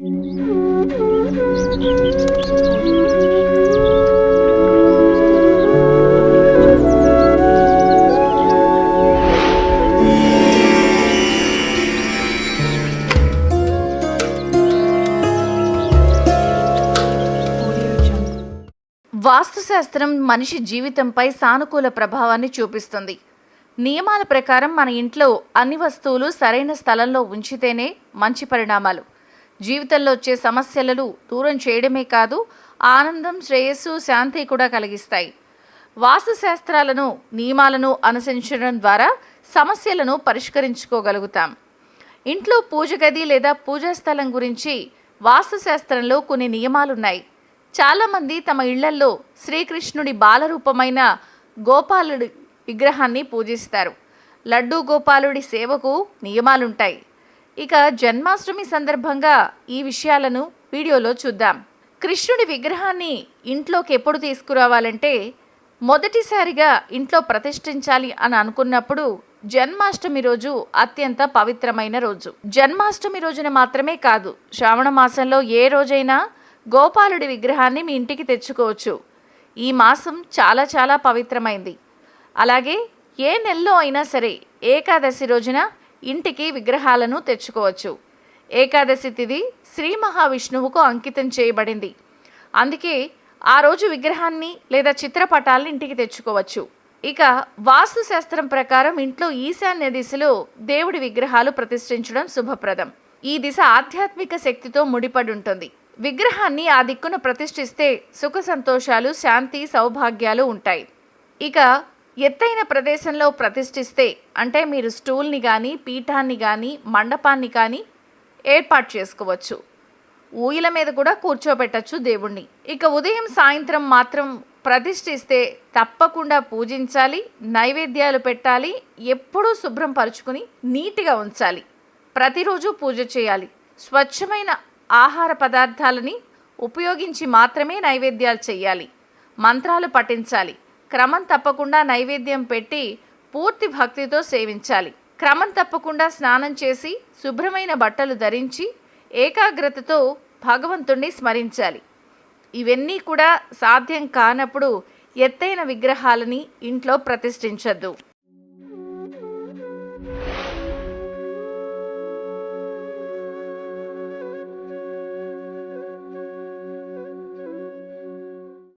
వాస్తుశాస్త్రం మనిషి జీవితంపై సానుకూల ప్రభావాన్ని చూపిస్తుంది. నియమాల ప్రకారం మన ఇంట్లో అన్ని వస్తువులు సరైన స్థలంలో ఉంచితేనే మంచి పరిణామాలు. జీవితంలో వచ్చే సమస్యలను దూరం చేయడమే కాదు ఆనందం శ్రేయస్సు శాంతి కూడా కలిగిస్తాయి. వాస్తుశాస్త్రాలను నియమాలను అనుసరించడం ద్వారా సమస్యలను పరిష్కరించుకోగలుగుతాం. ఇంట్లో పూజ గది లేదా పూజా స్థలం గురించి వాస్తుశాస్త్రంలో కొన్ని నియమాలున్నాయి. చాలామంది తమ ఇళ్ళల్లో శ్రీకృష్ణుడి బాలరూపమైన గోపాలుడి విగ్రహాన్ని పూజిస్తారు. లడ్డూ గోపాలుడి సేవకు నియమాలుంటాయి. ఇక జన్మాష్టమి సందర్భంగా ఈ విషయాలను వీడియోలో చూద్దాం. కృష్ణుడి విగ్రహాన్ని ఇంట్లోకి ఎప్పుడు తీసుకురావాలంటే మొదటిసారిగా ఇంట్లో ప్రతిష్ఠించాలి అని అనుకున్నప్పుడు జన్మాష్టమి రోజు అత్యంత పవిత్రమైన రోజు. జన్మాష్టమి రోజున మాత్రమే కాదు శ్రావణ మాసంలో ఏ రోజైనా గోపాలుడి విగ్రహాన్ని మీ ఇంటికి తెచ్చుకోవచ్చు. ఈ మాసం చాలా చాలా పవిత్రమైంది. అలాగే ఏ నెలలో అయినా సరే ఏకాదశి రోజున ఇంటికి విగ్రహాలను తెచ్చుకోవచ్చు. ఏకాదశి తిథి శ్రీ మహావిష్ణువుకు అంకితం చేయబడింది. అందుకే ఆ రోజు విగ్రహాన్ని లేదా చిత్రపటాలను ఇంటికి తెచ్చుకోవచ్చు. ఇక వాస్తుశాస్త్రం ప్రకారం ఇంట్లో ఈశాన్య దిశలో దేవుడి విగ్రహాలు ప్రతిష్ఠించడం శుభప్రదం. ఈ దిశ ఆధ్యాత్మిక శక్తితో ముడిపడి ఉంటుంది విగ్రహాన్ని ఆ దిక్కున ప్రతిష్ఠిస్తే సుఖ సంతోషాలు శాంతి సౌభాగ్యాలు ఉంటాయి. ఇక ఎత్తైన ప్రదేశంలో ప్రతిష్ఠిస్తే అంటే మీరు స్టూల్ని కానీ పీఠాన్ని కానీ మండపాన్ని కానీ ఏర్పాటు చేసుకోవచ్చు. ఊయల మీద కూడా కూర్చోబెట్టచ్చు దేవుణ్ణి. ఇక ఉదయం సాయంత్రం మాత్రం ప్రతిష్ఠిస్తే తప్పకుండా పూజించాలి నైవేద్యాలు పెట్టాలి ఎప్పుడూ శుభ్రం పరుచుకుని నీట్గా ఉంచాలి. ప్రతిరోజు పూజ చేయాలి. స్వచ్ఛమైన ఆహార పదార్థాలని ఉపయోగించి మాత్రమే నైవేద్యాలు చేయాలి. మంత్రాలు పఠించాలి. క్రమం తప్పకుండా నైవేద్యం పెట్టి పూర్తి భక్తితో సేవించాలి. క్రమం తప్పకుండా స్నానం చేసి శుభ్రమైన బట్టలు ధరించి ఏకాగ్రతతో భగవంతుణ్ణి స్మరించాలి. ఇవన్నీ కూడా సాధ్యం కానప్పుడు ఎత్తైన విగ్రహాలని ఇంట్లో ప్రతిష్ఠించద్దు.